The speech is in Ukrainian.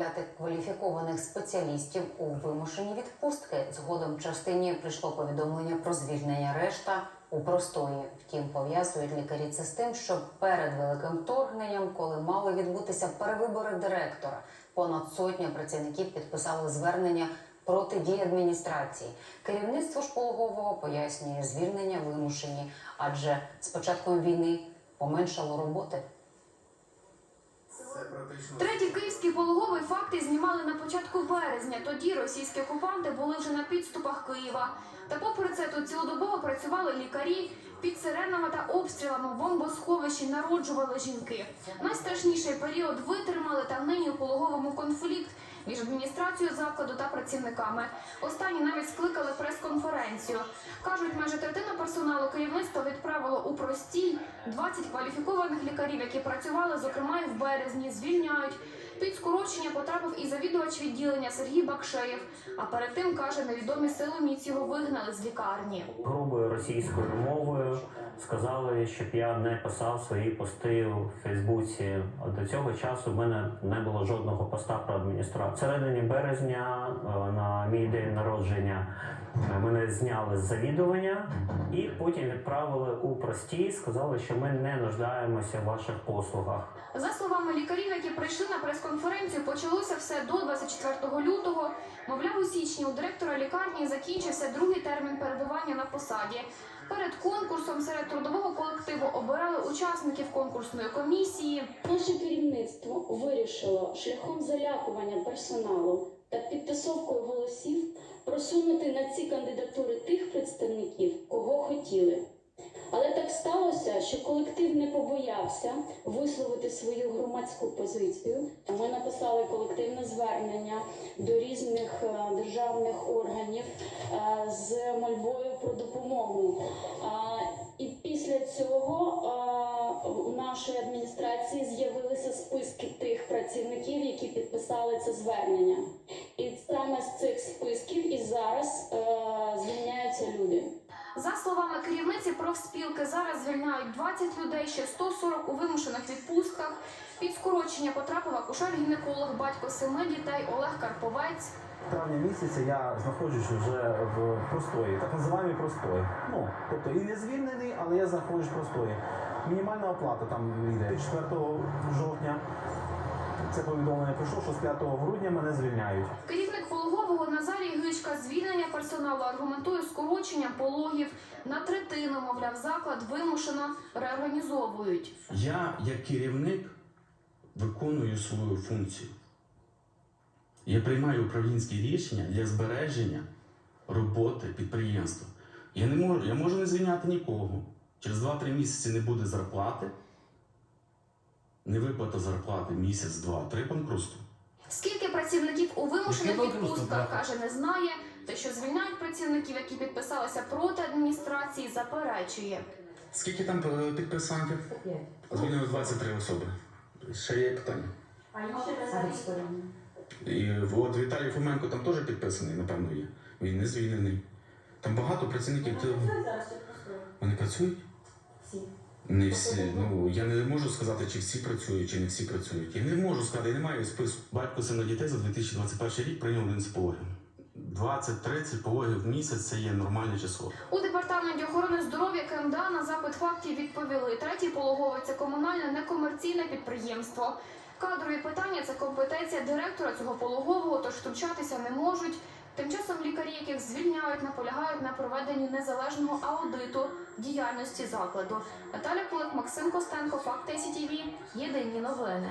відправляти кваліфікованих спеціалістів у вимушені відпустки. Згодом частині прийшло повідомлення про звільнення решта у простої. Втім, пов'язують лікарі це з тим, що перед великим вторгненням, коли мали відбутися перевибори директора, понад сотня працівників підписали звернення проти дій адміністрації. Керівництво ж пологового пояснює звільнення вимушені, адже з початком війни поменшало роботи. Третій пологовий факти знімали на початку березня. Тоді російські окупанти були вже на підступах Києва. Та попри це тут цілодобово працювали лікарі. Під сиренами та обстрілами в бомбосховищі народжували жінки. Найстрашніший період витримали та нині у пологовому конфлікт між адміністрацією закладу та працівниками. Останні навіть скликали прес-конференцію. Кажуть, майже третину персоналу керівництва відправило у простій. 20 кваліфікованих лікарів, які працювали, зокрема і в березні, звільняють. Під скорочення потрапив і завідувач відділення Сергій Бакшеєв. А перед тим каже, невідомі силоміць його вигнали з лікарні. грубою російською мовою сказали, щоб я не писав свої пости у Фейсбуці. До цього часу в мене не було жодного поста про адміністрацію. В середині березня е, на мій день народження е, мене зняли з завідування і потім відправили у прості. Сказали, що ми не нуждаємося в ваших послугах. За словами лікарів, які прийшли на прес-конференцію, почалося все до 24 лютого. Мовляв, у січні у директора лікарні закінчився другий термін перебування на посаді. Перед конкурсом серед трудового колективу обирали учасників конкурсної комісії. Наше керівництво вирішило шляхом залякування персоналу та підтасовкою голосів просунути на ці кандидатури тих представників, кого хотіли. Сталося, що колектив не побоявся висловити свою громадську позицію. Ми написали колективне звернення до різних е, державних органів е, з мольбою про допомогу. І після цього у нашої адміністрації з'явилися списки тих працівників, які підписали це звернення. І саме з цих списків і зараз словами керівниці профспілки, зараз звільняють 20 людей, ще 140 у вимушених відпустках. Під скорочення потрапив акушер-гінеколог, батько семи дітей Олег Карповець. В травні місяці я знаходжусь вже в простої, так називаємо простої. Ну, тобто і не звільнений, але я знаходжусь в простої. Мінімальна оплата там йде. 4 жовтня це повідомлення прийшло, що з 5 грудня мене звільняють. Керівник пологового Назарій Гичка звільнення персоналу аргументує скороченням пологів на третину. Мовляв, заклад вимушено реорганізовують. Я, як керівник, виконую свою функцію. Я приймаю управлінські рішення для збереження роботи підприємства. Я не можу, я можу не звільняти нікого. Через 2-3 місяці не буде зарплати, не виплата зарплати місяць, два, три банкрутство. Скільки працівників у вимушених відпустках каже, не знає. Те, що звільняють працівників, які підписалися проти адміністрації, заперечує. Скільки там е, підписантів? Звільнили 23 особи. Ще є питання. А І от Віталій Фоменко там теж підписаний, напевно, є. Він не звільнений. Там багато працівників. Вони працюють? Не всі. Ну я не можу сказати, чи всі працюють, чи не всі працюють. Я не можу сказати, я не маю списку. Батько сина дітей за 2021 рік прийняв 11 пологів. 20-30 пологів в місяць це є нормальне число. У департаменті охорони здоров'я КМДА на запит фактів відповіли. Третій пологовий це комунальне некомерційне підприємство. Кадрові питання це компетенція директора цього пологового, тож втручатися не можуть. Тим часом лікарі, яких звільняють, наполягають на проведенні незалежного аудиту діяльності закладу. Наталя Кулик, Максим Костенко, Факти СІТІВІ. Єдині новини.